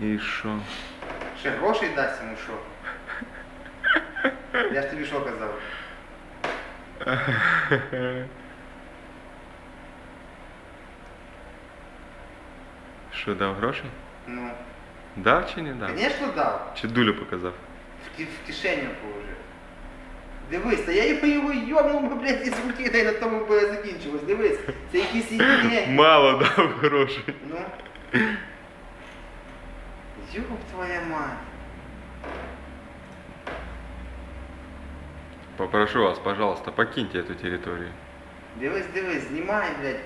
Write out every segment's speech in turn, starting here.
І що? Ще грошей дасть йому що? Я ж тобі що казав? Що дав грошей? Ну, Дав чи не дав? звісно дав. Чи дулю показав? В, ки- в кишеню положив. Дивись, та я його його йобнув, блядь, із руки, та й на тому би закінчилось. Дивись, це якийсь інтелект. Мало дав грошей. Ну. Ёб твоя мать. Попрошу вас, пожалуйста, покиньте эту территорию. Дивись, дивись, знімай, блядь.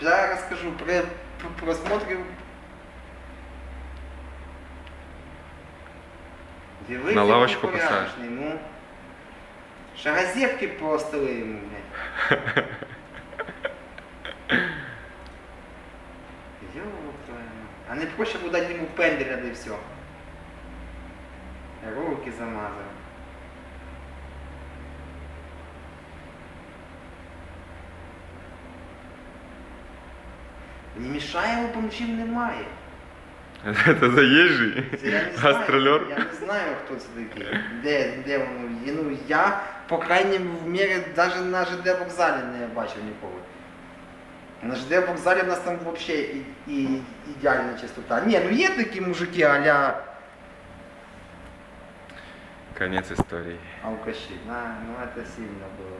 Зараз розкажу при, при просмотрі. Дивись, На лавочку порядочний, Ну. Ще розетки постели йому, блядь. Ёб твою мать. А не проще буде дати йому пенделя, да і все. Руки замазав. Не мішає йому помочів немає. Это заезжий? Це я не знаю, Гастролер? Я не знаю, хто це такий. Де, де воно є. Ну я, по крайній мірі, навіть на ЖД вокзалі не бачив ніколи. На ЖД вокзалі в нас там взагалі і, і, ідеальна чистота. Ні, ну є такі мужики а-ля Конец истории. алкаші. На, ну це сильно було.